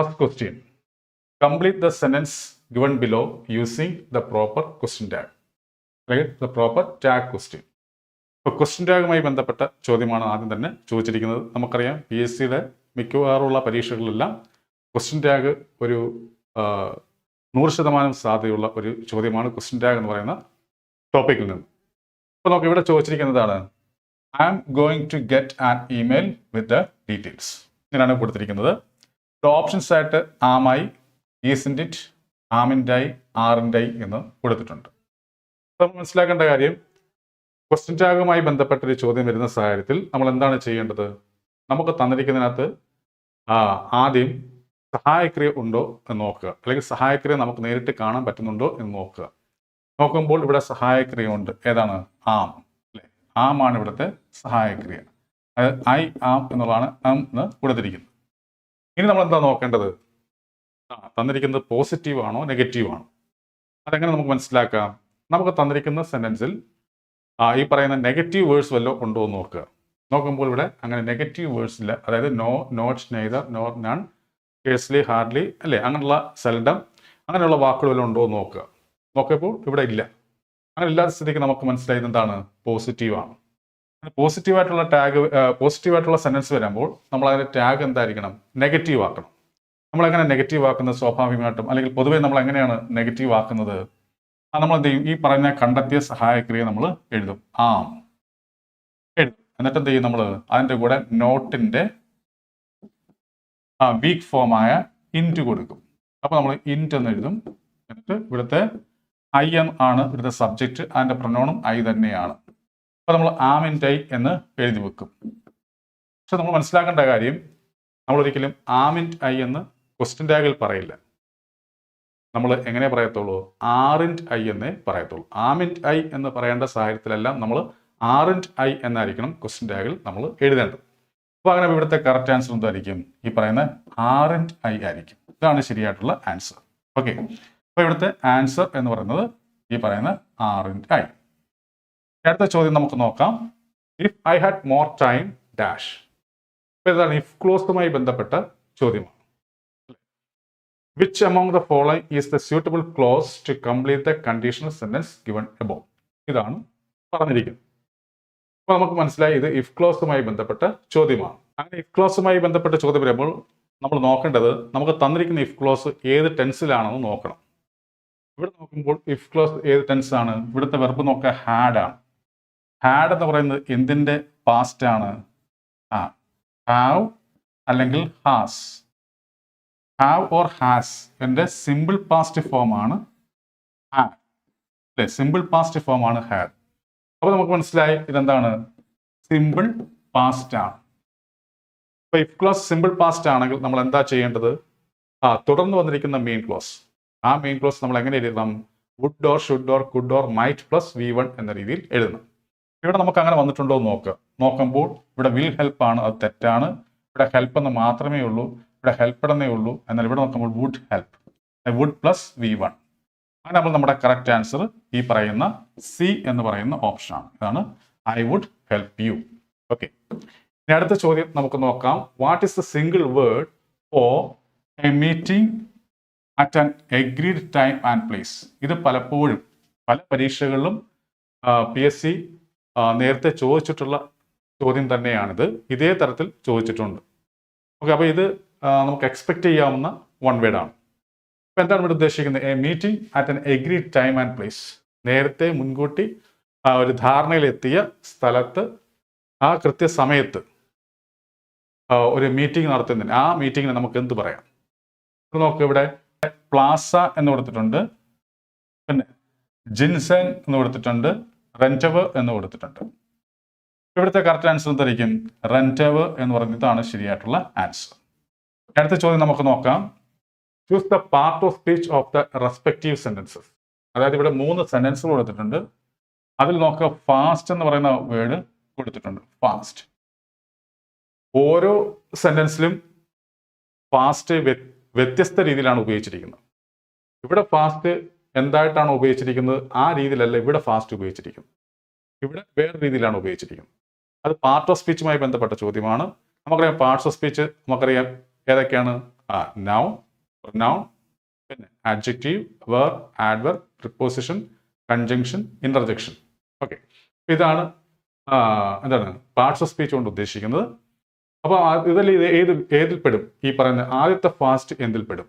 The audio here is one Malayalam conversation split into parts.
First question complete the sentence given below using the proper question tag അല്ലെങ്കിൽ ദ പ്രോപ്പർ ടാഗ് ക്വസ്റ്റ്യൻ ഇപ്പോൾ ക്വസ്റ്റ്യൻ ടാഗുമായി ബന്ധപ്പെട്ട ചോദ്യമാണ് ആദ്യം തന്നെ ചോദിച്ചിരിക്കുന്നത്. നമുക്കറിയാം പി എസ് സിയുടെ മിക്കവാറുള്ള പരീക്ഷകളിലെല്ലാം ക്വസ്റ്റ്യൻ ടാഗ് ഒരു നൂറ് ശതമാനം സാധ്യതയുള്ള ഒരു ചോദ്യമാണ് ക്വസ്റ്റ്യൻ ടാഗ് എന്ന് പറയുന്ന ടോപ്പിക്കിൽ നിന്ന്. അപ്പോൾ നമുക്ക് ഇവിടെ ചോദിച്ചിരിക്കുന്നതാണ്. I am going to get an email with the details ഇങ്ങനെയാണ് കൊടുത്തിരിക്കുന്നത്. ഓപ്ഷൻസ് ആയിട്ട് ആമായി ഈസിന്റെ ഇറ്റ് ആറിന്റെ ആയി എന്ന് കൊടുത്തിട്ടുണ്ട്. നമ്മൾ മനസ്സിലാക്കേണ്ട കാര്യം ക്വസ്റ്റ്യൻ ടാഗുമായി ബന്ധപ്പെട്ടൊരു ചോദ്യം വരുന്ന സാഹചര്യത്തിൽ നമ്മൾ എന്താണ് ചെയ്യേണ്ടത്? നമുക്ക് തന്നിരിക്കുന്നതിനകത്ത് ആദ്യം സഹായക്രിയ ഉണ്ടോ എന്ന് നോക്കുക. അല്ലെങ്കിൽ സഹായക്രിയ നമുക്ക് നേരിട്ട് കാണാൻ പറ്റുന്നുണ്ടോ എന്ന് നോക്കുക. നോക്കുമ്പോൾ ഇവിടെ സഹായക്രിയ ഉണ്ട് ഏതാണ്? ആം അല്ലേ? ആമാണ് ഇവിടുത്തെ സഹായക്രിയ. അതായത് ഐ ആം എന്നുള്ളതാണ് ആം എന്ന് കൊടുത്തിരിക്കുന്നത്. ഇനി നമ്മൾ എന്താ നോക്കേണ്ടത്? ആ തന്നിരിക്കുന്നത് പോസിറ്റീവ് ആണോ നെഗറ്റീവ് ആണോ? അതെങ്ങനെ നമുക്ക് മനസ്സിലാക്കാം? നമുക്ക് തന്നിരിക്കുന്ന സെന്റൻസിൽ ആ ഈ പറയുന്ന നെഗറ്റീവ് വേഴ്സ് വല്ലോ ഉണ്ടോ എന്ന് നോക്കുക. നോക്കുമ്പോൾ ഇവിടെ അങ്ങനെ നെഗറ്റീവ് വേഴ്സ് ഇല്ല. അതായത് no not neither nor none scarcely hardly അല്ലേ? അങ്ങനെയുള്ള സെൽഡം അങ്ങനെയുള്ള വാക്കുകൾ വല്ലതും ഉണ്ടോ എന്ന് നോക്കുക. നോക്കിയപ്പോൾ ഇവിടെ ഇല്ല. അങ്ങനെ ഇല്ലാത്ത സ്ഥിതിക്ക് നമുക്ക് മനസ്സിലായത് എന്താണ്? പോസിറ്റീവ് ആണ്. പോസിറ്റീവ് ആയിട്ടുള്ള ടാഗ് പോസിറ്റീവായിട്ടുള്ള സെന്റൻസ് വരുമ്പോൾ നമ്മൾ അതിന്റെ ടാഗ് എന്തായിരിക്കണം? നെഗറ്റീവ് ആക്കണം. നമ്മളെങ്ങനെ നെഗറ്റീവ് ആക്കുന്നത് സ്വാഭാവികമായിട്ടും? അല്ലെങ്കിൽ പൊതുവെ നമ്മൾ എങ്ങനെയാണ് നെഗറ്റീവ് ആക്കുന്നത്? ആ നമ്മൾ എന്ത് ചെയ്യും ഈ പറഞ്ഞ കണ്ടെത്തിയ സഹായക്രിയ നമ്മൾ എഴുതും. ആ. എഴുതും. എന്നിട്ട് എന്ത് ചെയ്യും നമ്മൾ അതിന്റെ കൂടെ നോട്ടിന്റെ ആ വീക്ക് ഫോമായ ഇന്റ് കൊടുക്കും. അപ്പോൾ നമ്മൾ ഇന്റ് എന്ന് എഴുതും. എന്നിട്ട് ഇവിടുത്തെ ഐ എം ആണ് ഇവിടുത്തെ സബ്ജക്റ്റ് അതിന്റെ പ്രൊനോണും ഐ തന്നെയാണ്. അപ്പോൾ നമ്മൾ ആമിൻ ഐ എന്ന് എഴുതി വെക്കും. പക്ഷെ നമ്മൾ മനസ്സിലാക്കേണ്ട കാര്യം നമ്മൾ ഒരിക്കലും ആമിൻ ഐ എന്ന് ക്വസ്റ്റ്യൻ ടാഗിൽ പറയില്ല. നമ്മൾ എങ്ങനെ പറയത്തുള്ളൂ? ആറിന്റ് ഐ എന്നേ പറയത്തുള്ളൂ. ആമിന്റ് ഐ എന്ന് പറയേണ്ട സാഹചര്യത്തിലെല്ലാം നമ്മൾ ആറിന്റ് ഐ എന്നായിരിക്കണം ക്വസ്റ്റ്യൻ ടാഗിൽ നമ്മൾ എഴുതേണ്ടത്. അപ്പോൾ അങ്ങനെ ഇവിടുത്തെ കറക്റ്റ് ആൻസർ എന്തായിരിക്കും? ഈ പറയുന്ന ആറിന്റ് ഐ ആയിരിക്കും. ഇതാണ് ശരിയായിട്ടുള്ള ആൻസർ ഓക്കെ അപ്പോൾ ഇവിടുത്തെ ആൻസർ എന്ന് പറയുന്നത് ഈ പറയുന്ന ആറിന്റ് ഐ. അടുത്ത ചോദ്യം നമുക്ക് നോക്കാം. If I had more time dash അപ്പോൾ ഇതാണ് ഇഫ് ക്ലോസുമായി ബന്ധപ്പെട്ട ചോദ്യമാണ് which among the following is the suitable clause to complete the conditional sentence given above ഇതാണ് പറഞ്ഞിരിക്കുന്നത്. അപ്പോൾ നമുക്ക് മനസ്സിലായി ഇത് ഇഫ് ക്ലോസുമായി ബന്ധപ്പെട്ട ചോദ്യമാണ്. അങ്ങനെ ഇഫ് ക്ലോസുമായി ബന്ധപ്പെട്ട ചോദ്യം വരുമ്പോൾ നമ്മൾ നോക്കേണ്ടത് നമുക്ക് തന്നിരിക്കുന്ന ഇഫ് ക്ലോസ് ഏത് ടെൻസിലാണെന്ന് നോക്കണം. ഇവിടെ നോക്കുമ്പോൾ ഇഫ് ക്ലോസ് ഏത് ടെൻസ് ആണ് ഇവിടുത്തെ വെർബ് നോക്കുക ഹാഡ് ആണ്. ഹാഡ് എന്ന് പറയുന്നത് എന്തിന്റെ പാസ്റ്റ് ആണ്? ആ ഹാവ് അല്ലെങ്കിൽ ഹാസ് ഹാവ് ഓർ ഹാസ് എന്റെ സിമ്പിൾ പാസ്റ്റ് ഫോം ആണ് അല്ലെ? സിമ്പിൾ പാസ്റ്റ് ഫോം ആണ് ഹാഡ് അപ്പോൾ നമുക്ക് മനസ്സിലായി ഇതെന്താണ്? സിമ്പിൾ പാസ്റ്റ് ആണ്. അപ്പോൾ ഇഫ് ക്ലോസ് സിമ്പിൾ പാസ്റ്റ് ആണെങ്കിൽ നമ്മൾ എന്താ ചെയ്യേണ്ടത്? ആ തുടർന്ന് വന്നിരിക്കുന്ന മെയിൻ ക്ലോസ് ആ മെയിൻ ക്ലോസ് നമ്മൾ എങ്ങനെ എഴുതണം? Would or should or could or might plus V one എന്ന രീതിയിൽ എഴുതണം. ഇവിടെ നമുക്ക് അങ്ങനെ വന്നിട്ടുണ്ടോ എന്ന് നോക്കുക നോക്കുമ്പോൾ ഇവിടെ വിൽ ഹെൽപ്പ് ആണ് അത് തെറ്റാണ്. ഇവിടെ ഹെൽപ്പ് എന്ന് മാത്രമേ ഉള്ളൂ. ഇവിടെ ഹെൽപ്പ് എന്നേ ഉള്ളൂ. എന്നാൽ ഇവിടെ നോക്കുമ്പോൾ would help would plus V one അങ്ങനെ നമ്മൾ നമ്മുടെ കറക്റ്റ് ആൻസർ ഈ പറയുന്ന സി എന്ന് പറയുന്ന ഓപ്ഷനാണ് ഇതാണ് I would help you okay ഇനി അടുത്ത ചോദ്യം നമുക്ക് നോക്കാം. What is the single word for a meeting at an agreed time and place ഇത് പലപ്പോഴും പല പരീക്ഷകളിലും പി എസ് സി നേരത്തെ ചോദിച്ചിട്ടുള്ള ചോദ്യം തന്നെയാണിത്. ഇതേ തരത്തിൽ ചോദിച്ചിട്ടുണ്ട്. ഓക്കെ അപ്പോൾ ഇത് നമുക്ക് എക്സ്പെക്ട് ചെയ്യാവുന്ന വൺ വേഡാണ് അപ്പോൾ എന്താണ് ഇവിടെ ഉദ്ദേശിക്കുന്നത്? A meeting at an agree time and place നേരത്തെ മുൻകൂട്ടി ഒരു ധാരണയിലെത്തിയ സ്ഥലത്ത് ആ കൃത്യസമയത്ത് ഒരു മീറ്റിംഗ് നടത്തുന്നതിന്. ആ മീറ്റിങ്ങിന് നമുക്ക് എന്ത് പറയാം? നോക്ക് ഇവിടെ. പ്ലാസ എന്ന് കൊടുത്തിട്ടുണ്ട്. പിന്നെ ജിൻസൻ എന്ന് കൊടുത്തിട്ടുണ്ട്. റെന്റവ് എന്ന് കൊടുത്തിട്ടുണ്ട്. ഇവിടുത്തെ കറക്റ്റ് ആൻസർ എന്തായിരിക്കും റെന്റവ് എന്ന് പറയുന്നതാണ് ശരിയായിട്ടുള്ള ആൻസർ അടുത്ത ചോദ്യം നമുക്ക് നോക്കാം. Choose the part of speech of the respective sentences അതായത് ഇവിടെ മൂന്ന് സെന്റൻസുകൾ കൊടുത്തിട്ടുണ്ട്. അതിൽ നോക്കുക ഫാസ്റ്റ് എന്ന് പറയുന്ന വേർഡ് കൊടുത്തിട്ടുണ്ട്. ഫാസ്റ്റ് ഓരോ സെന്റൻസിലും ഫാസ്റ്റ് വ്യത്യസ്ത രീതിയിലാണ് ഉപയോഗിച്ചിരിക്കുന്നത്. ഇവിടെ ഫാസ്റ്റ് എന്തായിട്ടാണ് ഉപയോഗിച്ചിരിക്കുന്നത്? ആ രീതിയിലല്ല ഇവിടെ ഫാസ്റ്റ് ഉപയോഗിച്ചിരിക്കുന്നത്. ഇവിടെ വേറെ രീതിയിലാണ് ഉപയോഗിച്ചിരിക്കുന്നത്. അത് പാർട്ട് ഓഫ് സ്പീച്ചുമായി ബന്ധപ്പെട്ട ചോദ്യമാണ്. നമുക്കറിയാം പാർട്സ് ഓഫ് സ്പീച്ച് നമുക്കറിയാം ഏതൊക്കെയാണ്? ആ നൗ നൗൺ പിന്നെ adjective verb adverb preposition conjunction interjection okay ഇതാണ് എന്താണ് പാർട്സ് ഓഫ് സ്പീച്ച് കൊണ്ട് ഉദ്ദേശിക്കുന്നത്. അപ്പോൾ ഇതിൽ ഇത് ഏത് ഏതിൽ പെടും ഈ പറയുന്ന ആദ്യത്തെ ഫാസ്റ്റ് എന്തിൽ പെടും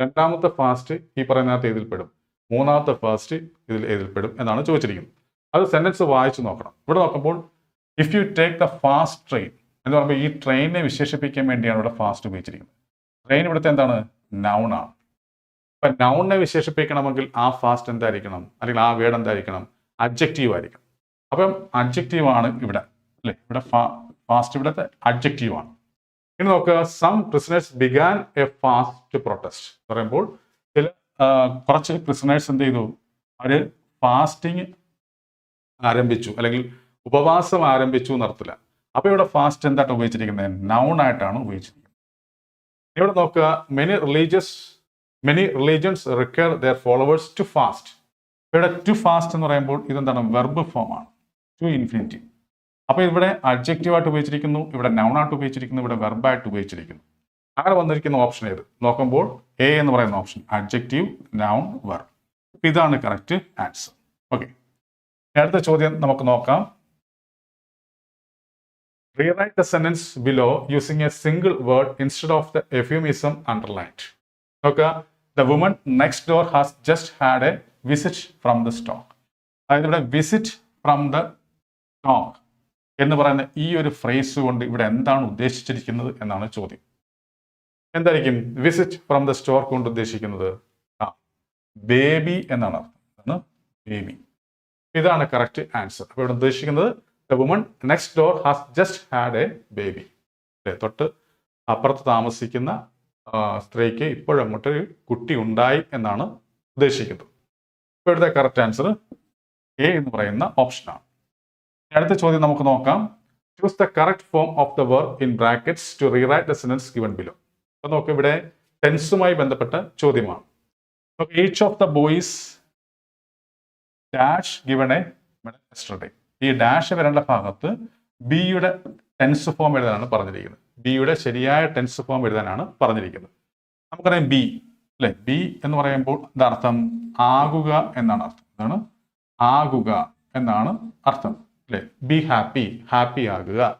രണ്ടാമത്തെ ഫാസ്റ്റ് ഈ പറയുന്നതിനകത്ത് ഏതിൽ പെടും മൂന്നാമത്തെ ഫാസ്റ്റ് ഇതിൽ ഏതിൽപ്പെടും പെടും എന്നാണ് ചോദിച്ചിരിക്കുന്നത്. അത് സെന്റൻസ് വായിച്ചു നോക്കണം. ഇവിടെ നോക്കുമ്പോൾ if you take the fast train എന്ന് പറയുമ്പോൾ ഈ ട്രെയിനിനെ വിശേഷിപ്പിക്കാൻ വേണ്ടിയാണ് ഇവിടെ ഫാസ്റ്റ് ഉപയോഗിച്ചിരിക്കുന്നത്. ട്രെയിൻ ഇവിടുത്തെ എന്താണ്? നൗണാണ് അപ്പൊ നൗണിനെ വിശേഷിപ്പിക്കണമെങ്കിൽ ആ ഫാസ്റ്റ് എന്തായിരിക്കണം? അല്ലെങ്കിൽ ആ വേർഡ് എന്തായിരിക്കണം? അഡ്ജക്റ്റീവ് ആയിരിക്കണം. അപ്പം അഡ്ജക്റ്റീവ് ആണ് ഇവിടെ. അല്ലേ? ഇവിടെ ഫാസ്റ്റ് ഇവിടുത്തെ അഡ്ജക്റ്റീവ് ആണ്. ഇനി നോക്കുക some prisoners began a fast protest പറയുമ്പോൾ കുറച്ച് പ്രിസണേഴ്സ് എന്ത് ചെയ്തു? അവർ ഫാസ്റ്റിംഗ് ആരംഭിച്ചു. അല്ലെങ്കിൽ ഉപവാസം ആരംഭിച്ചു എന്നർത്ഥത്തില്ല അപ്പൊ ഇവിടെ ഫാസ്റ്റ് എന്തായിട്ട് ഉപയോഗിച്ചിരിക്കുന്നത്? നൗൺ ആയിട്ടാണ് ഉപയോഗിച്ചിരിക്കുന്നത്. ഇവിടെ നോക്കുക. Many religious many religions require their followers to fast ഇവിടെ ടു ഫാസ്റ്റ് എന്ന് പറയുമ്പോൾ ഇതെന്താണ്? വെർബ് ഫോം ആണ്. ടു ഇൻഫിനിറ്റി അപ്പൊ ഇവിടെ അബ്ജക്റ്റീവായിട്ട് ഉപയോഗിച്ചിരിക്കുന്നു. ഇവിടെ നൗണായിട്ട് ഉപയോഗിച്ചിരിക്കുന്നു. ഇവിടെ വെർബായിട്ട് ഉപയോഗിച്ചിരിക്കുന്നു. അങ്ങനെ വന്നിരിക്കുന്ന ഓപ്ഷൻ ഏത്? നോക്കുമ്പോൾ എ എന്ന് പറയുന്ന ഓപ്ഷൻ അഡ്ജക്റ്റീവ് നൗൺ വെർബ് ഇതാണ് കറക്റ്റ് ആൻസർ ഓക്കെ അടുത്ത ചോദ്യം നമുക്ക് നോക്കാം. Rewrite the sentence below using a single word instead of the euphemism underlined നോക്കുക. The woman next door has just had a visit from the stork അതായത് ഇവിടെ വിസിറ്റ് ഫ്രം ദ സ്റ്റോക്ക് എന്ന് പറയുന്ന ഈ ഒരു ഫ്രേസ് കൊണ്ട് ഇവിടെ എന്താണ് ഉദ്ദേശിച്ചിരിക്കുന്നത് എന്നാണ് ചോദ്യം. എന്തായിരിക്കും? വിസിറ്റ് ഫ്രം ദ സ്റ്റോർ കൊണ്ട് ഉദ്ദേശിക്കുന്നത്. ആ ബേബി എന്നാണ് അർത്ഥം. ബേബി ഇതാണ് കറക്റ്റ് ആൻസർ അപ്പോൾ ഇവിടെ ഉദ്ദേശിക്കുന്നത് the woman next door has just had a baby അല്ലേ? തൊട്ട് അപ്പുറത്ത് താമസിക്കുന്ന സ്ത്രീക്ക് ഇപ്പോഴങ്ങോട്ടൊരു കുട്ടി ഉണ്ടായി എന്നാണ് ഉദ്ദേശിക്കുന്നത്. ഇപ്പോൾ ഇവിടുത്തെ കറക്റ്റ് ആൻസർ എ എന്ന് പറയുന്ന ഓപ്ഷനാണ് അടുത്ത ചോദ്യം നമുക്ക് നോക്കാം. Choose the correct form of the word in brackets to rewrite the sentence given below അപ്പോൾ നോക്ക് ഇവിടെ ടെൻസുമായി ബന്ധപ്പെട്ട ചോദ്യമാണ്. Each of the boys dash given a yesterday ഈ ഡാഷ് വരേണ്ട ഭാഗത്ത് ബിയുടെ ടെൻസ് ഫോം എഴുതാനാണ് പറഞ്ഞിരിക്കുന്നത്. ബിയുടെ ശരിയായ ടെൻസ് ഫോം എഴുതാനാണ് പറഞ്ഞിരിക്കുന്നത്. നമുക്കറിയാം ബി അല്ലെ? ബി എന്ന് പറയുമ്പോൾ എന്താ ആകുക എന്നാണ് അർത്ഥം. എന്താണ്? ആകുക എന്നാണ് അർത്ഥം. അല്ലെ? ബി ഹാപ്പി ഹാപ്പി ആകുക.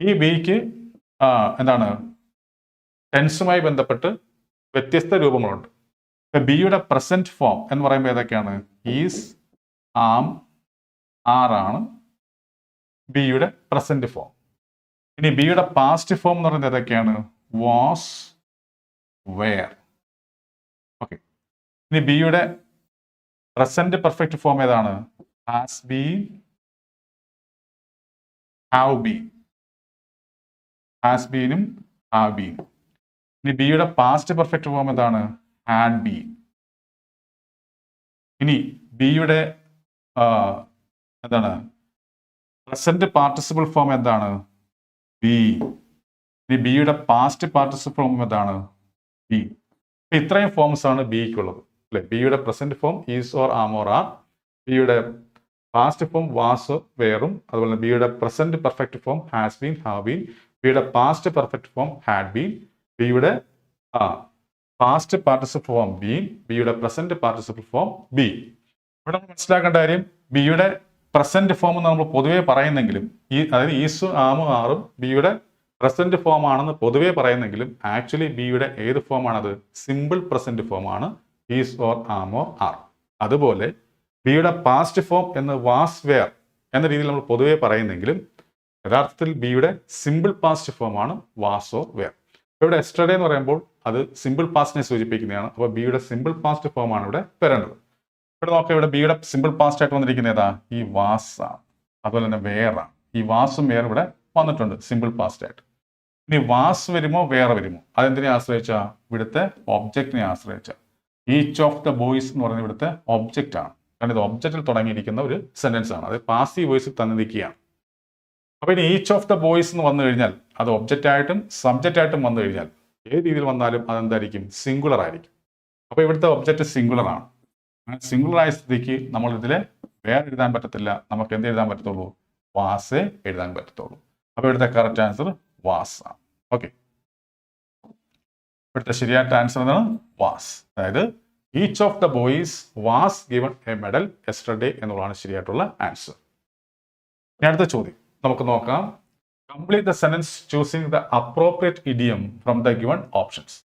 ഈ ബിക്ക് എന്താണ്? ടെൻസുമായി ബന്ധപ്പെട്ട് വ്യത്യസ്ത രൂപങ്ങളുണ്ട്. ഇപ്പൊ ബിയുടെ പ്രസന്റ് ഫോം എന്ന് പറയുമ്പോൾ ഏതൊക്കെയാണ്? ഈസ് ആം ആർ ആറാണ് ബിയുടെ പ്രസന്റ് ഫോം ഇനി ബിയുടെ പാസ്റ്റ് ഫോം എന്ന് പറയുന്നത് ഏതൊക്കെയാണ്? വാസ് വെയർ ഓക്കെ ഇനി ബിയുടെ പ്രസന്റ് പെർഫെക്റ്റ് ഫോം ഏതാണ്? Has been have been has ബീനും have been ഇനി ബിയുടെ പാസ്റ്റ് പെർഫെക്റ്റ് ഫോം എന്താണ്? ഹാഡ് ബി ഇനി ബിയുടെ എന്താണ്? പ്രസന്റ് പാർട്ടിസിപ്പിൾ ഫോം എന്താണ്? ബി ഇനി ബിയുടെ പാസ്റ്റ് പാർട്ടിസിപ്പിൾ ഫോം എന്താണ്? ബി ഇത്രയും ഫോംസ് ആണ് ബിക്കുള്ളത് അല്ലെ? ബിയുടെ present form is or am or are ബിയുടെ പാസ്റ്റ് ഫോം വാസ് വേറും അതുപോലെ ബിയുടെ present perfect form has been have been ബിയുടെ past perfect form had been ബിയുടെ ആ പാസ്റ്റ് പാർട്ടിസിപ്പിൾ ഫോം ബി ബിയുടെ പ്രസന്റ് പാർട്ടിസിപ്പിൾ ഫോം ബി ഇവിടെ നമ്മൾ മനസ്സിലാക്കേണ്ട കാര്യം ബിയുടെ പ്രസന്റ് ഫോം എന്ന് നമ്മൾ പൊതുവേ പറയുന്നെങ്കിലും ഈ അതായത് ഈസും ആമും ആറും ബിയുടെ പ്രസന്റ് ഫോം ആണെന്ന് പൊതുവേ പറയുന്നെങ്കിലും ആക്ച്വലി ബിയുടെ ഏത് ഫോം ആണത്? സിമ്പിൾ പ്രസന്റ് ഫോം ആണ് is or am or are അതുപോലെ ബിയുടെ പാസ്റ്റ് ഫോം എന്ന് വാസ് വെയർ എന്ന രീതിയിൽ നമ്മൾ പൊതുവേ പറയുന്നെങ്കിലും യഥാർത്ഥത്തിൽ ബിയുടെ സിമ്പിൾ പാസ്റ്റ് ഫോം ആണ് വാസ് ഓർ വെയർ ഇവിടെ എസ്റ്റർഡേ എന്ന് പറയുമ്പോൾ അത് സിമ്പിൾ പാസ്റ്റിനെ സൂചിപ്പിക്കുന്നതാണ്. അപ്പോൾ ബിയുടെ സിമ്പിൾ പാസ്റ്റ് ഫോം ആണ് ഇവിടെ വരേണ്ടത്. ഇവിടെ നോക്കാം ഇവിടെ ബിയുടെ സിമ്പിൾ പാസ്റ്റ് ആയിട്ട് വന്നിരിക്കുന്നത് ഏതാ? ഈ വാസ് ആണ്. അതുപോലെ തന്നെ വേറാണ് ഈ വാസും വേർ ഇവിടെ വന്നിട്ടുണ്ട് സിമ്പിൾ പാസ്റ്റ് ആയിട്ട്. ഇനി വാസ് വരുമോ വേറെ വരുമോ? അതെന്തിനെ ആശ്രയിച്ച? ഇവിടുത്തെ ഒബ്ജക്റ്റിനെ ആശ്രയിച്ച. ഈച്ച് ഓഫ് ദ ബോയ്സ് എന്ന് പറയുന്ന ഇവിടുത്തെ ഒബ്ജക്റ്റ് ആണ്. കാരണം ഇത് ഒബ്ജക്റ്റിൽ തുടങ്ങിയിരിക്കുന്ന ഒരു സെന്റൻസ് ആണ്. അത് പാസീവ് വോയിസിൽ തന്നിരിക്കുകയാണ്. അപ്പൊ ഇനി ഈച്ച് ഓഫ് ദ ബോയ്സ് എന്ന് വന്നു കഴിഞ്ഞാൽ അത് ഒബ്ജക്റ്റ് ആയിട്ടും സബ്ജക്റ്റ് ആയിട്ടും വന്നു കഴിഞ്ഞാൽ ഏത് രീതിയിൽ വന്നാലും അതെന്തായിരിക്കും? സിംഗുലർ ആയിരിക്കും. അപ്പോൾ ഇവിടുത്തെ ഒബ്ജക്റ്റ് സിംഗുലർ ആണ്. സിംഗുലർ ആയ സ്ഥിതിക്ക് നമ്മൾ ഇതിൽ വേറെ എഴുതാൻ പറ്റത്തില്ല. നമുക്ക് എന്ത് എഴുതാൻ പറ്റത്തുള്ളൂ? വാസേ എഴുതാൻ പറ്റത്തുള്ളൂ. അപ്പോൾ ഇവിടുത്തെ കറക്റ്റ് ആൻസർ വാസ് ആണ്. ഓക്കെ ഇവിടുത്തെ ശരിയായിട്ട് ആൻസർ എന്താണ്? വാസ്. അതായത് each of the boys was given a medal yesterday എന്നുള്ളതാണ് ശരിയായിട്ടുള്ള ആൻസർ ഇനി അടുത്ത ചോദ്യം. നമുക്ക് നോക്കാം. Complete the sentence choosing the appropriate idiom from the given options.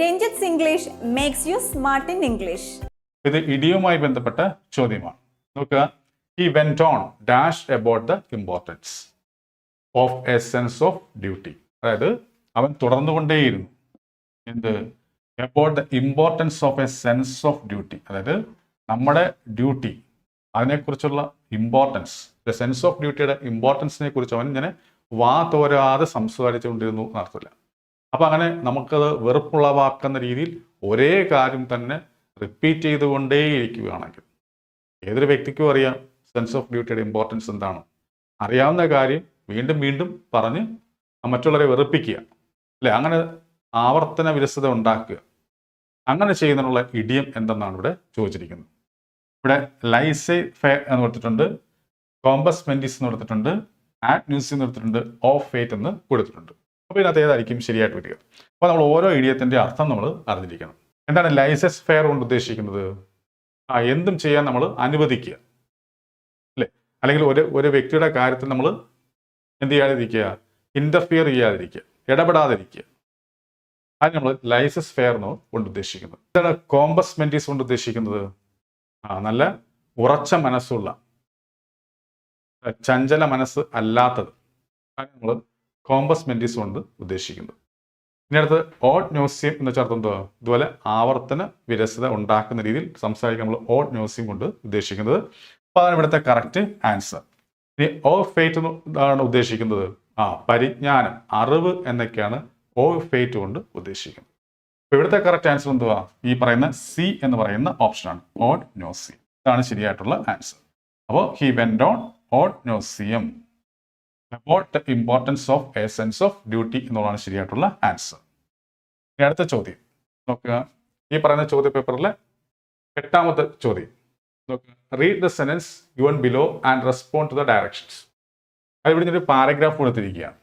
Ranjith English makes you smart in English ഇത് ഇഡിയുമായി ബന്ധപ്പെട്ട ചോദ്യമാണ്. നോക്കുക. He went on dash about the importance of a sense of duty അതായത് അവൻ തുടർന്നുകൊണ്ടേയിരുന്നു. എന്ത്? About the importance of a sense of duty അതായത് നമ്മുടെ ഡ്യൂട്ടി അതിനെക്കുറിച്ചുള്ള ഇമ്പോർട്ടൻസ് ദ സെൻസ് ഓഫ് ഡ്യൂട്ടിയുടെ ഇമ്പോർട്ടൻസിനെ കുറിച്ച് അവൻ ഇങ്ങനെ വാ തോരാതെ സംസാരിച്ചുകൊണ്ടിരുന്നു എന്നർത്ഥമില്ല അപ്പം അങ്ങനെ നമുക്കത് വെറുപ്പുളവാക്കുന്ന രീതിയിൽ ഒരേ കാര്യം തന്നെ റിപ്പീറ്റ് ചെയ്തുകൊണ്ടേയിരിക്കുകയാണെങ്കിൽ ഏതൊരു വ്യക്തിക്കും അറിയാം സെൻസ് ഓഫ് ഡ്യൂട്ടിയുടെ ഇമ്പോർട്ടൻസ് എന്താണ്. അറിയാവുന്ന കാര്യം വീണ്ടും വീണ്ടും പറഞ്ഞ് മറ്റുള്ളവരെ വെറുപ്പിക്കുക. അല്ലെ? അങ്ങനെ ആവർത്തന വിരസത ഉണ്ടാക്കുക. അങ്ങനെ ചെയ്യുന്നതിനുള്ള ഇടിയം എന്തെന്നാണ് ഇവിടെ ചോദിച്ചിരിക്കുന്നത്. ഇവിടെ ലൈസെ ഫെ എന്ന് കൊടുത്തിട്ടുണ്ട് കോമ്പസ് മെന്റിസ് എന്ന് കൊടുത്തിട്ടുണ്ട് ആറ്റ് ന്യൂസ് എന്ന് കൊടുത്തിട്ടുണ്ട് ഓഫ് ഫേറ്റ് എന്ന് കൊടുത്തിട്ടുണ്ട്. അപ്പോൾ ഇതിനകത്ത് ഏതായിരിക്കും ശരിയായിട്ട് വരിക അപ്പോൾ നമ്മൾ ഓരോ ഇടിയത്തിന്റെ അർത്ഥം നമ്മൾ അറിഞ്ഞിരിക്കണം. എന്താണ് ലൈസൻസ് ഫെയർ കൊണ്ട് ഉദ്ദേശിക്കുന്നത്? ആ എന്തും ചെയ്യാൻ നമ്മൾ അനുവദിക്കുക. അല്ലേ? അല്ലെങ്കിൽ ഒരു ഒരു വ്യക്തിയുടെ കാര്യത്തിൽ നമ്മൾ എന്ത് ചെയ്യാതിരിക്കുക? ഇന്റർഫിയർ ചെയ്യാതിരിക്കുക. ഇടപെടാതിരിക്കുക. അത് നമ്മൾ ലൈസസ് ഫെയർ എന്ന് കൊണ്ട് ഉദ്ദേശിക്കുന്നത് എന്താണ് കോമ്പസ് മെന്റീസ് കൊണ്ട് ഉദ്ദേശിക്കുന്നത്? ആ നല്ല ഉറച്ച മനസ്സുള്ള ചഞ്ചല മനസ്സ് അല്ലാത്തത്. നമ്മൾ കോമ്പസ് മെന്റീസ് കൊണ്ട് ഉദ്ദേശിക്കുന്നത്. ഇനി അടുത്ത് ഓഡ് ന്യൂസിയം എന്ന് വെച്ചാൽ എന്തോ ഇതുപോലെ ആവർത്തന വിരസത ഉണ്ടാക്കുന്ന രീതിയിൽ സംസാരിക്കാൻ നമ്മൾ ഓഡ് ന്യൂസിയം കൊണ്ട് ഉദ്ദേശിക്കുന്നത്. അപ്പോൾ അതാണ് ഇവിടുത്തെ കറക്റ്റ് ആൻസർ ഇനി ഓ ഫേറ്റ് എന്നാണ് ഉദ്ദേശിക്കുന്നത്. ആ പരിജ്ഞാനം അറിവ് എന്നൊക്കെയാണ് ഓ ഫേറ്റ് കൊണ്ട് ഉദ്ദേശിക്കുന്നത്. അപ്പോൾ ഇവിടുത്തെ കറക്റ്റ് ആൻസർ എന്തുവാ? ഈ പറയുന്ന സി എന്ന് പറയുന്ന ഓപ്ഷനാണ് ഓഡ് ന്യൂസിയം. ഇതാണ് ശരിയായിട്ടുള്ള ആൻസർ അപ്പോൾ he went on ad nauseam about importance of a sense of duty എന്നുള്ളതാണ് ശരിയായിട്ടുള്ള ആൻസർ ഇനി അടുത്ത ചോദ്യം. നോക്കുക. ഈ പറയുന്ന ചോദ്യ പേപ്പറിലെ എട്ടാമത്തെ ചോദ്യം. നോക്കുക. Read the sentence given below and respond to the directions ഇവിടെ ഒരു പാരഗ്രാഫ് കൊടുത്തിരിക്കുകയാണ്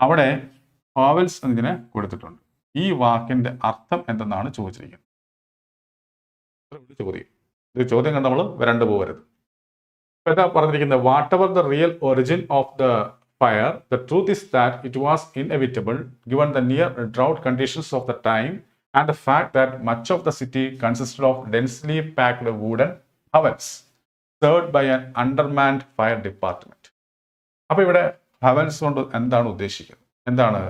അവിടെ ഓവൽസ് എന്നതിനെ കൊടുത്തിട്ടുണ്ട്. ഈ വാക്കിന്റെ അർത്ഥം എന്തെന്നാണ് ചോദിച്ചിരിക്കുന്നത്. ചോദ്യം. ഇത് ചോദ്യം കണ്ട് നമ്മൾ വരണ്ടു പോകരുത്. എന്താ പറഞ്ഞിരിക്കുന്നത് whatever the real origin of the fire the truth is that it was inevitable given the near drought conditions of the time and the fact that much of the city consisted of densely packed wooden havens served by an undermanned fire department അപ്പൊ ഇവിടെ ഹവൻസ് കൊണ്ട് എന്താണ് ഉദ്ദേശിക്കുന്നത്? എന്താണ്?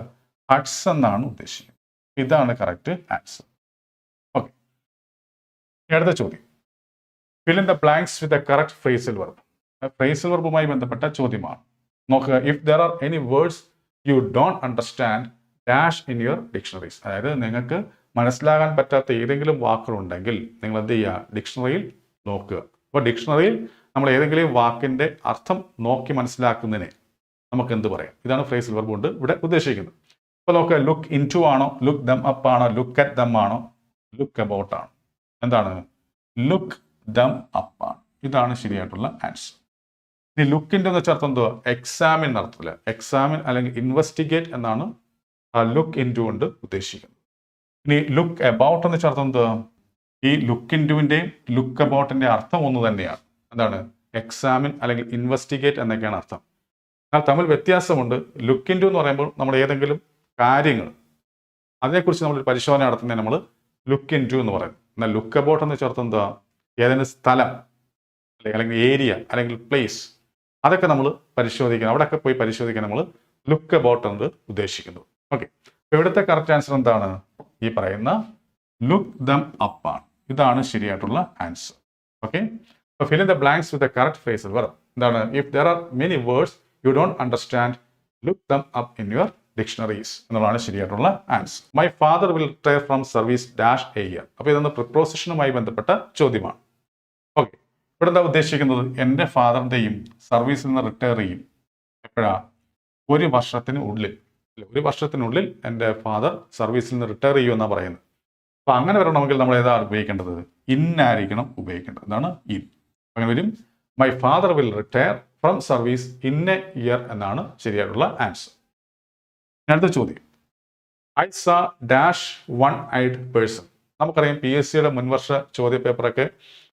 ഹട്സ് എന്നാണ് ഉദ്ദേശിക്കുന്നത്. ഇതാണ് കറക്റ്റ് ആൻസർ ഓക്കെ അടുത്ത ചോദ്യം. Fill in the blanks with the correct phrasal verb phrasal വെർബുമായി ബന്ധപ്പെട്ട ചോദ്യമാണ്. നോക്കുക if there are any words you don't understand dash in your dictionaries അതായത് നിങ്ങൾക്ക് മനസ്സിലാകാൻ പറ്റാത്ത ഏതെങ്കിലും വാക്കുകളുണ്ടെങ്കിൽ നിങ്ങൾ എന്ത് ചെയ്യുക? ഡിക്ഷണറിയിൽ നോക്കുക. അപ്പോൾ ഡിക്ഷണറിയിൽ നമ്മൾ ഏതെങ്കിലും വാക്കിന്റെ അർത്ഥം നോക്കി മനസ്സിലാക്കുന്നതിനെ നമുക്ക് എന്ത് പറയാം? ഇതാണ് ഫ്രേസൽ വെർബ് കൊണ്ട് ഇവിടെ ഉദ്ദേശിക്കുന്നത്. അപ്പോൾ നോക്കുക ലുക്ക് ഇൻ ടു ആണോ? ലുക്ക് ദം അപ്പ് ആണോ? ലുക്ക് അറ്റ് ദം ആണോ? ലുക്ക് അബൌട്ട് ആണോ? എന്താണ്? ലുക്ക് ദം അപ്പാണ് ഇതാണ് ശരിയായിട്ടുള്ള ആൻസർ ഇനി ലുക്കിന്റെ എന്ന് വെച്ചാൽ അർത്ഥം എന്തുവാ? എക്സാമിൻ നടത്തില്ല. എക്സാമിൻ അല്ലെങ്കിൽ ഇൻവെസ്റ്റിഗേറ്റ് എന്നാണ് ലുക്ക് ഇൻ ടു കൊണ്ട് ഉദ്ദേശിക്കുന്നത്. ഇനി ലുക്ക് അബൌട്ട് എന്ന് വെച്ചാൽ അർത്ഥം എന്തുവാ? ഈ ലുക്ക് ഇൻ ടുവിന്റെയും ലുക്ക് അബൌട്ടിന്റെ അർത്ഥം ഒന്ന് തന്നെയാണ്. എന്താണ്? എക്സാമിൻ അല്ലെങ്കിൽ ഇൻവെസ്റ്റിഗേറ്റ് എന്നൊക്കെയാണ് അർത്ഥം. എന്നാൽ തമ്മിൽ വ്യത്യാസമുണ്ട്. ലുക്ക് ഇൻ ടു എന്ന് പറയുമ്പോൾ നമ്മൾ ഏതെങ്കിലും കാര്യങ്ങൾ അതിനെക്കുറിച്ച് നമ്മൾ പരിശോധന നടത്തുന്നതിന് നമ്മൾ ലുക്ക് ഇൻ ടു എന്ന് പറയും. എന്നാൽ ലുക്ക് അബൌട്ട് എന്ന് വെച്ചാൽ അർത്ഥം എന്താ ഏതെങ്കിലും സ്ഥലം അല്ലെങ്കിൽ അല്ലെങ്കിൽ ഏരിയ അല്ലെങ്കിൽ പ്ലേസ് അതൊക്കെ നമ്മൾ പരിശോധിക്കണം. അവിടെയൊക്കെ പോയി പരിശോധിക്കാൻ നമ്മൾ ലുക്ക് അബൌട്ട് എന്നത് ഉദ്ദേശിക്കുന്നു. ഓക്കെ അപ്പോൾ ഇവിടുത്തെ കറക്റ്റ് ആൻസർ എന്താണ്? ഈ പറയുന്ന ലുക്ക് ദം അപ്പ് ആണ്. ഇതാണ് ശരിയായിട്ടുള്ള ആൻസർ ഓക്കെ അപ്പോൾ fill in the blanks with the correct phrase വെറും എന്താണ്? If there are many words you don't understand look them up in your dictionaries എന്നുള്ളതാണ് ശരിയായിട്ടുള്ള answer my father will retire from service dash a year അപ്പോൾ ഇതൊന്ന് പ്രിപ്പോസിഷനുമായി ബന്ധപ്പെട്ട ചോദ്യമാണ്. ഇവിടെ എന്താ ഉദ്ദേശിക്കുന്നത്? എന്റെ ഫാദറിന്റെയും സർവീസിൽ നിന്ന് റിട്ടയർ ചെയ്യും. എപ്പോഴാ? ഒരു വർഷത്തിനുള്ളിൽ ഉള്ളിൽ. ഒരു വർഷത്തിനുള്ളിൽ എന്റെ ഫാദർ സർവീസിൽ നിന്ന് റിട്ടയർ ചെയ്യുമെന്നാണ് പറയുന്നത്. അപ്പം അങ്ങനെ വരണമെങ്കിൽ നമ്മൾ ഏതാ ഉപയോഗിക്കേണ്ടത്? ഇന്നായിരിക്കണം ഉപയോഗിക്കേണ്ടത്. എന്താണ് ഇൻ. അങ്ങനെ വരും. My father will retire from service in a year എന്നാണ് ശരിയായിട്ടുള്ള ആൻസർ. അടുത്ത ചോദ്യം. I saw dash one eyed person നമുക്കറിയാം പി എസ് സിയുടെ മുൻവർഷ ചോദ്യ പേപ്പറൊക്കെ ആ,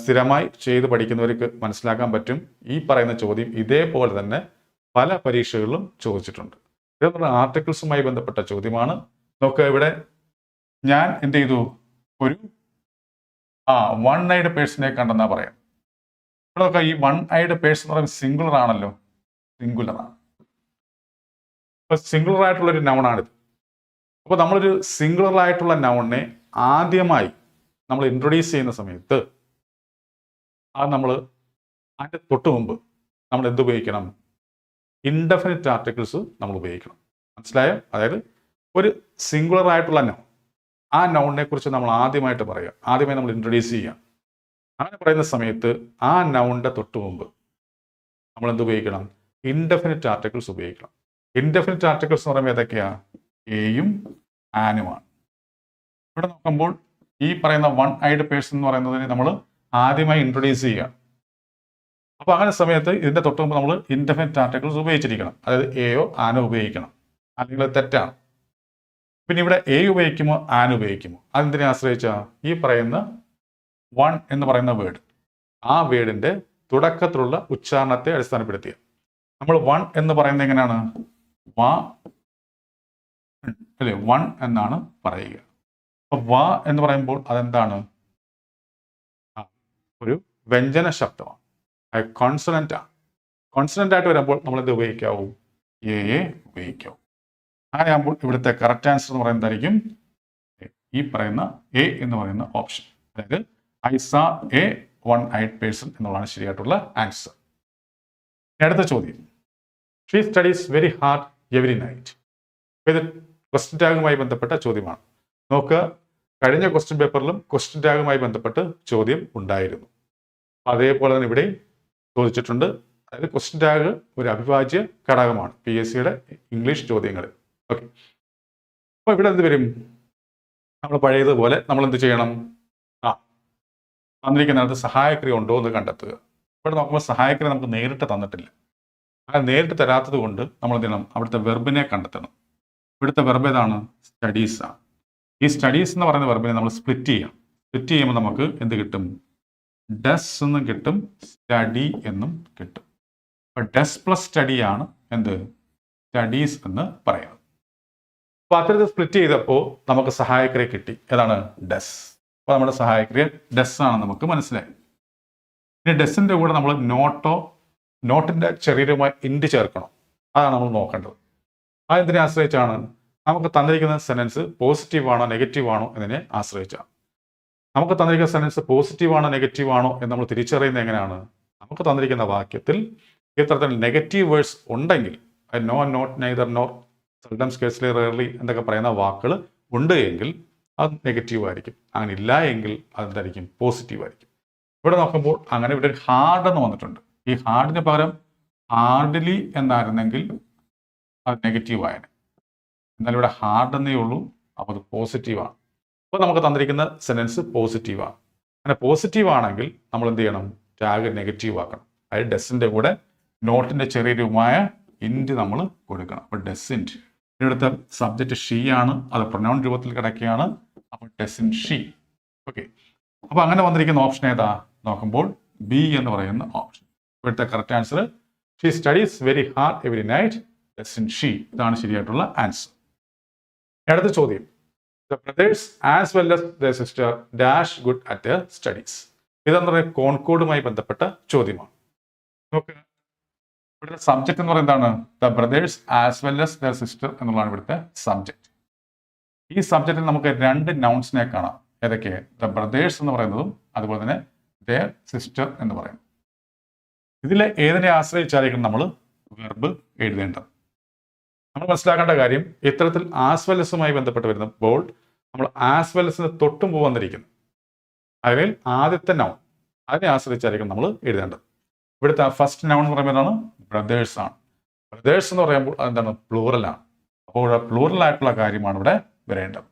സ്ഥിരമായി ചെയ്ത് പഠിക്കുന്നവർക്ക് മനസ്സിലാക്കാൻ പറ്റും. ഈ പറയുന്ന ചോദ്യം ഇതേപോലെ തന്നെ പല പരീക്ഷകളിലും ചോദിച്ചിട്ടുണ്ട്. ഇതെന്നുള്ള ആർട്ടിക്കിൾസുമായി ബന്ധപ്പെട്ട ചോദ്യമാണ്. നോക്കുക ഇവിടെ ഞാൻ എന്ത് ചെയ്തു? ഒരു ആ വൺ ഐഡ് പേഴ്സണെ കണ്ടെന്നാ പറയാം. ഇവിടെ നോക്കുക ഈ വൺ ഐഡ് പേഴ്സ് എന്ന് പറയുന്നത് സിംഗുലർ ആണല്ലോ. സിംഗുലർ ആണ്. അപ്പൊ സിംഗുലർ ആയിട്ടുള്ള ഒരു നൗണാണിത് അപ്പോൾ നമ്മളൊരു സിംഗുലർ ആയിട്ടുള്ള നൗണിനെ ആദ്യമായി നമ്മൾ ഇൻട്രൊഡ്യൂസ് ചെയ്യുന്ന സമയത്ത് അത് നമ്മൾ അതിന്റെ തൊട്ട് മുമ്പ് നമ്മൾ എന്ത് ഉപയോഗിക്കണം? ഇൻഡെഫിനിറ്റ് ആർട്ടിക്കിൾസ് നമ്മൾ ഉപയോഗിക്കണം. മനസ്സിലായോ? അതായത് ഒരു സിംഗുലർ ആയിട്ടുള്ള നൗൺ ആ നൗണിനെ കുറിച്ച് നമ്മൾ ആദ്യമായിട്ട് പറയുക ആദ്യമായി നമ്മൾ ഇൻട്രൊഡ്യൂസ് ചെയ്യുക അങ്ങനെ പറയുന്ന സമയത്ത് ആ നൗണിന്റെ തൊട്ട് മുമ്പ് നമ്മൾ എന്ത് ഉപയോഗിക്കണം? ഇൻഡെഫിനിറ്റ് ആർട്ടിക്കിൾസ് ഉപയോഗിക്കണം. ഇൻഡെഫിനിറ്റ് ആർട്ടിക്കിൾസ് എന്ന് പറയുമ്പോൾ ഏതൊക്കെയാണ് എയും ആനുമാണ് ഇവിടെ നോക്കുമ്പോൾ ഈ പറയുന്ന വൺ ഐഡ് പേഴ്സൺ എന്ന് പറയുന്നതിന് നമ്മൾ ആദ്യമായി ഇൻട്രൊഡ്യൂസ് ചെയ്യുക. അപ്പോൾ അങ്ങനെ സമയത്ത് ഇതിന്റെ തൊട്ട് മുമ്പ് നമ്മൾ ഇൻഡെഫിനറ്റ് ആർട്ടിക്കിൾസ് ഉപയോഗിച്ചിരിക്കണം. അതായത് എയോ ആനോ ഉപയോഗിക്കണം. അല്ലെങ്കിൽ തെറ്റാണ്. പിന്നെ ഇവിടെ എ ഉപയോഗിക്കുമോ ആൻ ഉപയോഗിക്കുമോ? അതെന്തിനെ ആശ്രയിച്ച? ഈ പറയുന്ന വൺ എന്ന് പറയുന്ന വേർഡ് ആ വേർഡിന്റെ തുടക്കത്തിലുള്ള ഉച്ചാരണത്തെ അടിസ്ഥാനപ്പെടുത്തിയ. നമ്മൾ വൺ എന്ന് പറയുന്നത് എങ്ങനെയാണ്? വാ അല്ലെ വൺ എന്നാണ് പറയുക. അപ്പം വാ എന്ന് പറയുമ്പോൾ അതെന്താണ്? ഒരു വ്യഞ്ജന ശബ്ദമാണ്. കോൺസണന്റ് ആണ്. കോൺസണന്റ് ആയിട്ട് വരുമ്പോൾ നമ്മൾ എന്ത് ഉപയോഗിക്കാവൂ? A A ഉപയോഗിക്കാവൂ. അങ്ങനെ ആകുമ്പോൾ ഇവിടുത്തെ കറക്റ്റ് ആൻസർ എന്ന് പറയുന്നതായിരിക്കും ഈ പറയുന്ന എ എന്ന് പറയുന്ന ഓപ്ഷൻ അതായത് ഐ സ എ വൺ ഐഡ് പേഴ്സൺ എന്നുള്ളതാണ് ശരിയായിട്ടുള്ള ആൻസർ അടുത്ത ചോദ്യം. She studies very hard every night ഇത് ക്വസ്റ്റ്യൻ ടാഗുമായി ബന്ധപ്പെട്ട ചോദ്യമാണ്. നോക്കുക കഴിഞ്ഞ ക്വസ്റ്റ്യൻ പേപ്പറിലും ക്വസ്റ്റ്യൻ ടാഗുമായി ബന്ധപ്പെട്ട് ചോദ്യം ഉണ്ടായിരുന്നു. അതേപോലെ തന്നെ ഇവിടെയും ചോദിച്ചിട്ടുണ്ട്. അതായത് ക്വസ്റ്റ്യൻ ടാഗ് ഒരു അവിഭാജ്യ ഘടകമാണ് പി എസ് സിയുടെ ഇംഗ്ലീഷ് ചോദ്യങ്ങൾ ഓക്കെ അപ്പോൾ ഇവിടെ എന്ത് വരും? നമ്മൾ പഴയതുപോലെ നമ്മൾ എന്ത് ചെയ്യണം? ആ തന്നിരിക്കുന്നിടത്ത് സഹായക്രിയ ഉണ്ടോ എന്ന് കണ്ടെത്തുക. ഇവിടെ നോക്കുമ്പോൾ സഹായക്രിയ നമുക്ക് നേരിട്ട് തന്നിട്ടില്ല. അങ്ങനെ നേരിട്ട് തരാത്തത് കൊണ്ട് നമ്മൾ എന്ത് ചെയ്യണം? അവിടുത്തെ വെർബിനെ കണ്ടെത്തണം. ഇവിടുത്തെ വെർബ് ഏതാണ്? സ്റ്റഡീസാണ് ഈ സ്റ്റഡീസ് എന്ന് പറയുന്ന വെർബിനെ നമ്മൾ സ്പ്ലിറ്റ് ചെയ്യാം. സ്പ്ലിറ്റ് ചെയ്യുമ്പോൾ നമുക്ക് എന്ത് കിട്ടും? ഡസ് എന്നും കിട്ടും സ്റ്റഡി എന്നും കിട്ടും. അപ്പൊ ഡസ് പ്ലസ് സ്റ്റഡി ആണ് എന്ത്? സ്റ്റഡീസ് എന്ന് പറയുന്നത് അപ്പൊ അത്തരത്തിൽ സ്പ്ലിറ്റ് ചെയ്തപ്പോൾ നമുക്ക് സഹായക്രിയ കിട്ടി. ഏതാണ്? ഡസ് അപ്പൊ നമ്മുടെ സഹായക്രിയ ഡസ് ആണ് നമുക്ക് മനസ്സിലായി. ഇനി ഡസിന്റെ കൂടെ നമ്മൾ നോട്ടോ നോട്ടിന്റെ ചെറിയതുമായി ഇൻഡ് ചേർക്കണം. അതാണ് നമ്മൾ നോക്കേണ്ടത്. അതെന്തിനെ ആശ്രയിച്ചാണ്? നമുക്ക് തന്നിരിക്കുന്ന സെന്റൻസ് പോസിറ്റീവ് ആണോ നെഗറ്റീവ് ആണോ എന്നതിനെ ആശ്രയിച്ചാണ് നമുക്ക് തന്നിരിക്കുന്ന സെന്റൻസ് പോസിറ്റീവ് ആണോ നെഗറ്റീവ് ആണോ എന്ന് നമ്മൾ തിരിച്ചറിയുന്നത് എങ്ങനെയാണ്? നമുക്ക് തന്നിരിക്കുന്ന വാക്യത്തിൽ ഇത്തരത്തിൽ നെഗറ്റീവ് വേഴ്സ് ഉണ്ടെങ്കിൽ no not neither nor seldom scarcely rarely എന്നൊക്കെ പറയുന്ന വാക്കുകൾ ഉണ്ട് എങ്കിൽ അത് നെഗറ്റീവ് ആയിരിക്കും. അങ്ങനെ ഇല്ല എങ്കിൽ അതെന്തായിരിക്കും പോസിറ്റീവ് ആയിരിക്കും. ഇവിടെ നോക്കുമ്പോൾ അങ്ങനെ ഇവിടെ ഒരു ഹാർഡ് എന്ന് വന്നിട്ടുണ്ട്. ഈ ഹാർഡിന് പകരം ഹാർഡ്ലി എന്നായിരുന്നെങ്കിൽ അത് നെഗറ്റീവ് ആയേനെ. എന്നാൽ ഇവിടെ ഹാർഡ് എന്നേ ഉള്ളൂ അപ്പോൾ അത് പോസിറ്റീവാണ് അപ്പോൾ നമുക്ക് തന്നിരിക്കുന്ന സെന്റൻസ് പോസിറ്റീവാണ് അങ്ങനെ പോസിറ്റീവ് ആണെങ്കിൽ നമ്മൾ എന്ത് ചെയ്യണം? ടാഗ് നെഗറ്റീവ് ആക്കണം. അതായത് ഡെസിന്റെ കൂടെ നോട്ടിന്റെ ചെറിയ രൂപമായ ഇന്റ് നമ്മൾ കൊടുക്കണം. അപ്പോൾ ഡെസിന്റ് ഇവിടുത്തെ സബ്ജക്റ്റ് ഷീ ആണ്. അത് പ്രൊനൗൺ രൂപത്തിൽ കിടക്കുകയാണ്. അപ്പോൾ ഡെസിൻ ഷീ ഓക്കെ അപ്പോൾ അങ്ങനെ വന്നിരിക്കുന്ന ഓപ്ഷൻ ഏതാ? നോക്കുമ്പോൾ ബി എന്ന് പറയുന്ന ഓപ്ഷൻ ഇവിടുത്തെ correct answer she studies very hard every night doesn't she ഇതാണ് ശരിയായിട്ടുള്ള ആൻസർ അടുത്ത ചോദ്യം. The brothers as well as the sister dash good at studies ഇതെന്ന് പറയുന്നത് കോൺകോഡുമായി ബന്ധപ്പെട്ട ചോദ്യമാണ്. നമുക്ക് ഇവിടുത്തെ സബ്ജക്ട് എന്ന് പറയുന്നത് എന്താണ്? The brothers as well as the sister എന്നുള്ളതാണ് ഇവിടുത്തെ സബ്ജക്ട് ഈ സബ്ജക്റ്റിൽ നമുക്ക് രണ്ട് നൗൺസിനെ കാണാം. ഏതൊക്കെ? ദ ബ്രദേഴ്സ് എന്ന് പറയുന്നതും അതുപോലെ തന്നെ ദർ സിസ്റ്റർ എന്ന് പറയുന്നത്. ഇതിലെ ഏതിനെ ആശ്രയിച്ചായിരിക്കും നമ്മൾ വെർബ് എഴുതേണ്ടത്? നമ്മൾ മനസ്സിലാക്കേണ്ട കാര്യം ഇത്തരത്തിൽ ആസ്വലസുമായി ബന്ധപ്പെട്ട് വരുന്ന ബോൾഡ് നമ്മൾ ആസ്വലസിന് തൊട്ടും വന്നിരിക്കുന്നു. അതിൽ ആദ്യത്തെ നൗൺ അതിനെ ആശ്രയിച്ചായിരിക്കും നമ്മൾ എഴുതേണ്ടത്. ഇവിടുത്തെ ഫസ്റ്റ് നൗൺ എന്ന് പറയുന്നതാണ് ബ്രദേഴ്സ് ആണ്. ബ്രദേഴ്സ് എന്ന് പറയുമ്പോൾ അതെന്താണ് പ്ലൂറലാണ് അപ്പോൾ ഇവിടെ പ്ലൂറൽ ആയിട്ടുള്ള കാര്യമാണ് ഇവിടെ വരേണ്ടത്.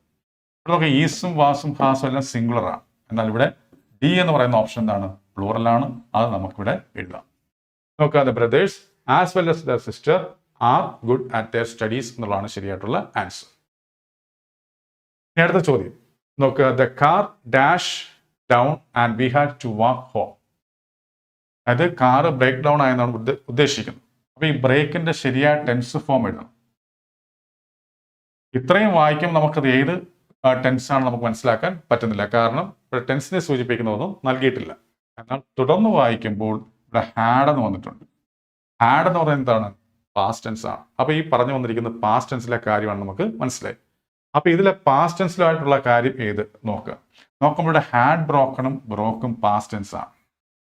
ഇവിടെ നമുക്ക് ഈസും വാസും ഹാസും എല്ലാം സിംഗുലറാണ് എന്നാൽ ഇവിടെ ഡി എന്ന് പറയുന്ന ഓപ്ഷൻ എന്താണ്? പ്ലൂറലാണ് അത് നമുക്കിവിടെ എഴുതാം. നോക്കുക the brothers as well as the sister are good at their studies എന്നുള്ളതാണ് ശരിയായിട്ടുള്ള ആൻസർ അടുത്ത ചോദ്യം. നോക്കുക the car dash down and we had to walk home അതായത് കാറ് ബ്രേക്ക് ഡൗൺ ആയെന്നാണ് ഉദ്ദേ- ഉദ്ദേശിക്കുന്നത്. അപ്പൊ ഈ ബ്രേക്കിന്റെ ശരിയായ ടെൻസ് ഫോം എഴുതണം. ഇത്രയും വായിക്കുമ്പോൾ നമുക്കത് ഏത് ടെൻസ് ആണ് നമുക്ക് മനസ്സിലാക്കാൻ പറ്റുന്നില്ല. കാരണം ഇവിടെ ടെൻസിനെ സൂചിപ്പിക്കുന്നതൊന്നും നൽകിയിട്ടില്ല. എന്നാൽ തുടർന്ന് വായിക്കുമ്പോൾ ഇവിടെ ഹാഡ് എന്ന് വന്നിട്ടുണ്ട്. ഹാഡ് എന്ന് പറയുന്നത് എന്താണ്? പാസ്റ്റ് ടെൻസ് ആണ്. അപ്പൊ ഈ പറഞ്ഞു വന്നിരിക്കുന്ന പാസ്റ്റ് ടെൻസിലെ കാര്യമാണ് നമുക്ക് മനസ്സിലായി അപ്പോൾ ഇതിലെ പാസ്റ്റ് ടെൻസിലായിട്ടുള്ള കാര്യം ഏത്? നോക്കുക നോക്കുമ്പോൾ ഹാഡ് ബ്രോക്കണും ബ്രോക്കും പാസ്റ്റ് ടെൻസ് ആണ്.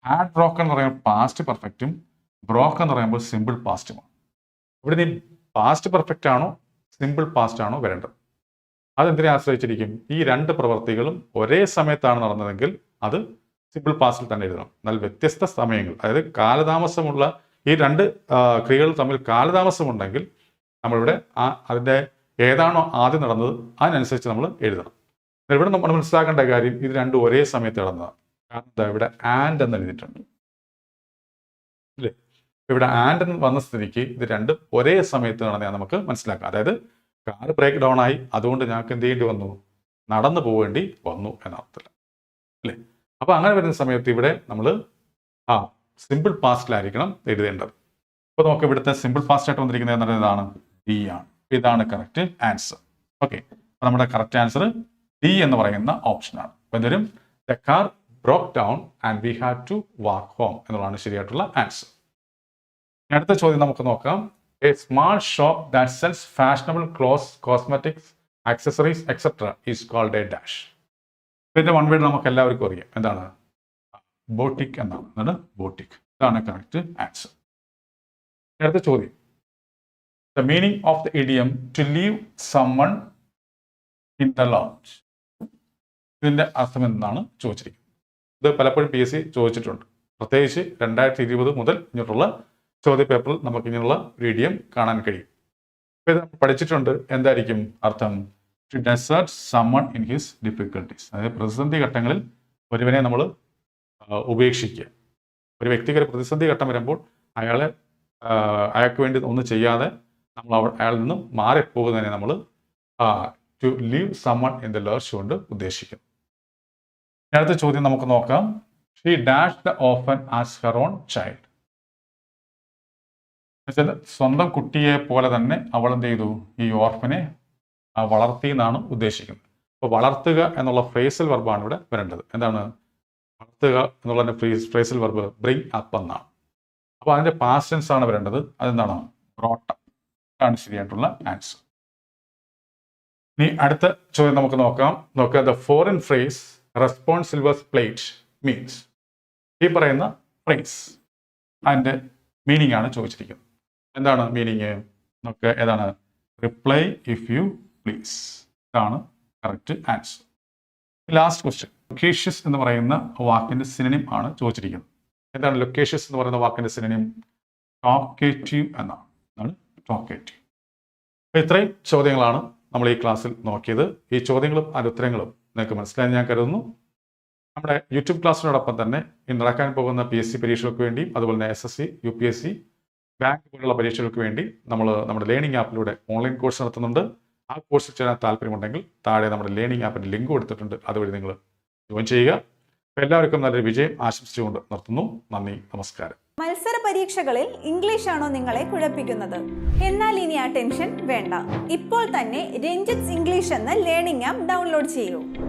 ഹാഡ് ബ്രോക്കൺ എന്ന് പറയുമ്പോൾ പാസ്റ്റ് പെർഫെക്റ്റും ബ്രോക്കൺ എന്ന് പറയുമ്പോൾ സിമ്പിൾ പാസ്റ്റുമാണ് ഇവിടെ നീ പാസ്റ്റ് പെർഫെക്റ്റ് ആണോ സിമ്പിൾ പാസ്റ്റ് ആണോ വരേണ്ടത്? അതെന്തിനെ ആശ്രയിച്ചിരിക്കും? ഈ രണ്ട് പ്രവൃത്തികളും ഒരേ സമയത്താണ് നടന്നതെങ്കിൽ അത് സിമ്പിൾ പാസ്റ്റിൽ തന്നെ എഴുതണം. എന്നാൽ വ്യത്യസ്ത സമയങ്ങൾ അതായത് കാലതാമസമുള്ള ഈ രണ്ട് ക്രിയകൾ തമ്മിൽ കാലതാമസമുണ്ടെങ്കിൽ നമ്മളിവിടെ ആ അതിന്റെ ഏതാണോ ആദ്യം നടന്നത് അതിനനുസരിച്ച് നമ്മൾ എഴുതണം. ഇവിടെ നമ്മൾ മനസ്സിലാക്കേണ്ട കാര്യം ഇത് രണ്ടും ഒരേ സമയത്ത് നടന്നതാണ്. കാരണം എന്താ ഇവിടെ ആൻഡ് എന്ന് എഴുതിയിട്ടുണ്ട്. അല്ലേ ഇവിടെ ആൻഡ് എന്ന് വന്ന സ്ഥിതിക്ക് ഇത് രണ്ടും ഒരേ സമയത്ത് നടന്നാൽ നമുക്ക് മനസ്സിലാക്കാം. അതായത് കാർ ബ്രേക്ക് ഡൗൺ ആയി അതുകൊണ്ട് ഞങ്ങൾക്ക് എന്ത് ചെയ്യേണ്ടി വന്നു? നടന്നു പോകേണ്ടി വന്നു എന്നർത്ഥത്തില്ല അല്ലേ അപ്പൊ അങ്ങനെ വരുന്ന സമയത്ത് ഇവിടെ നമ്മൾ ആ സിമ്പിൾ പാസ്റ്റിലായിരിക്കണം എഴുതേണ്ടത്. അപ്പോൾ നമുക്ക് ഇവിടുത്തെ സിമ്പിൾ പാസ്റ്റ് ആയിട്ട് വന്നിരിക്കുന്നത് എന്ന് പറയുന്നത് ഇതാണ് ഡി ആണ്. ഇതാണ് കറക്റ്റ് ആൻസർ ഓക്കെ അപ്പോൾ നമ്മുടെ കറക്റ്റ് ആൻസർ ഡി എന്ന് പറയുന്ന ഓപ്ഷനാണ് അപ്പോൾ എന്തായാലും the car broke down and we have to walk home എന്നുള്ളതാണ് ശരിയായിട്ടുള്ള ആൻസർ അടുത്ത ചോദ്യം നമുക്ക് നോക്കാം. A small shop that sells fashionable clothes cosmetics accessories etcetera is called a dash ഇതിന്റെ വൺ വേഡ് നമുക്ക് എല്ലാവർക്കും അറിയാം. എന്താണ്? ബോട്ടിക് എന്നാണ് എന്താണ് ബോട്ടിക്. ഇതാണ് കറക്റ്റ് ആൻസർ അടുത്ത ചോദ്യം. The meaning of the idiom to leave someone in the lurch ഇതിന്റെ അർത്ഥം എന്താണ് ചോദിച്ചിരിക്കുന്നത്. ഇത് പലപ്പോഴും പി എസ് സി ചോദിച്ചിട്ടുണ്ട്. പ്രത്യേകിച്ച് രണ്ടായിരത്തി ഇരുപത് മുതൽ ഇങ്ങോട്ടുള്ള ചോദ്യപേപ്പറിൽ നമുക്ക് ഇങ്ങനെയുള്ള ഇഡിയം കാണാൻ കഴിയും. ഇപ്പൊ ഇത് പഠിച്ചിട്ടുണ്ട്. എന്തായിരിക്കും അർത്ഥം? To desert someone in his difficulties അതായത് പ്രതിസന്ധി ഘട്ടങ്ങളിൽ ഒരുവനെ നമ്മൾ ഉപേക്ഷിക്കുക. ഒരു വ്യക്തിക്ക് ഒരു പ്രതിസന്ധി ഘട്ടം വരുമ്പോൾ അയാളെ അയാൾക്ക് വേണ്ടി ഒന്നും ചെയ്യാതെ നമ്മൾ അയാളിൽ നിന്നും മാറിപ്പോകുന്നതിനെ നമ്മൾ to leave someone the lurch കൊണ്ട് ഉദ്ദേശിക്കുന്നു. അടുത്ത ചോദ്യം നമുക്ക് നോക്കാം. She dash the orphan as her own child എന്നുവെച്ചാൽ സ്വന്തം കുട്ടിയെ പോലെ തന്നെ അവൾ എന്ത് ചെയ്തു? ഈ ഓർഫനെ വളർത്തി എന്നാണ് ഉദ്ദേശിക്കുന്നത്. അപ്പോൾ വളർത്തുക എന്നുള്ള ഫ്രേസൽ വർബാണ് ഇവിടെ വരേണ്ടത്. എന്താണ്? വളർത്തുക എന്നുള്ള ഫ്രേസിൽ വർബ് ബ്രിങ് അപ്പ് എന്നാണ് അപ്പോൾ അതിന്റെ പാസ്റ്റൻസ് ആണ് വരേണ്ടത്. അതെന്താണ്? ബ്രോട്ട ആണ് ശരിയായിട്ടുള്ള ആൻസർ ഇനി അടുത്ത ചോദ്യം നമുക്ക് നോക്കാം. നോക്കുക ദ ഫോറിൻ ഫ്രേസ് റെസ്പോൺസ് സിൽവേഴ്സ് പ്ലേറ്റ് മീൻസ് ഈ പറയുന്ന ഫ്രേസ് അതിന്റെ മീനിങ് ആണ് ചോദിച്ചിരിക്കുന്നത്. എന്താണ് മീനിങ് നോക്കുക ഏതാണ്? റിപ്ലൈ ഇഫ് യു പ്ലീസ് ഇതാണ് കറക്റ്റ് ആൻസർ ലാസ്റ്റ് ക്വസ്റ്റ്യൻ ലൊക്കേഷ്യസ് എന്ന് പറയുന്ന വാക്കിന്റെ സിനിമ ആണ് ചോദിച്ചിരിക്കുന്നത്. എന്താണ് ലൊക്കേഷ്യസ് എന്ന് പറയുന്ന വാക്കിന്റെ സിനിമ ടോക്കേറ്റീവ് എന്നാണ്. ടോക്കേറ്റീവ് അപ്പോൾ ഇത്രയും ചോദ്യങ്ങളാണ് നമ്മൾ ഈ ക്ലാസ്സിൽ നോക്കിയത്. ഈ ചോദ്യങ്ങളും അതിന്റെ ഉത്തരങ്ങളും നിങ്ങൾക്ക് മനസ്സിലായി ഞാൻ കരുതുന്നു. നമ്മുടെ യൂട്യൂബ് ക്ലാസ്സിനോടൊപ്പം തന്നെ ഇന്ന് നടക്കാൻ പോകുന്ന പി എസ് സി പരീക്ഷകൾക്ക് വേണ്ടി അതുപോലെ തന്നെ S S C U P S C bank പോലുള്ള പരീക്ഷകൾക്ക് വേണ്ടി നമ്മൾ നമ്മുടെ ലേണിംഗ് ആപ്പിലൂടെ ഓൺലൈൻ കോഴ്സ് നടത്തുന്നുണ്ട്. ആ കോഴ്സിൽ ചേരാൻ താല്പര്യമുണ്ടെങ്കിൽ താഴെ നമ്മുടെ ലേണിംഗ് ആപ്പിന്റെ ലിങ്ക് കൊടുത്തിട്ടുണ്ട്. അതുവഴി നിങ്ങൾ ജോയിൻ ചെയ്യുക. എല്ലാവർക്കും നല്ലൊരു വിജയം ആശംസിച്ചുകൊണ്ട് നിർത്തുന്നു. നന്ദി നമസ്കാരം. മത്സര പരീക്ഷകളിൽ ഇംഗ്ലീഷ് ആണോ നിങ്ങളെ കുഴപ്പിക്കുന്നത്? എന്നാൽ ഇനി ആ ടെൻഷൻ വേണ്ട. ഇപ്പോൾ തന്നെ രഞ്ജിത്സ് ഇംഗ്ലീഷ് എന്ന ലേണിംഗ് ആപ്പ് ഡൗൺലോഡ് ചെയ്യൂ.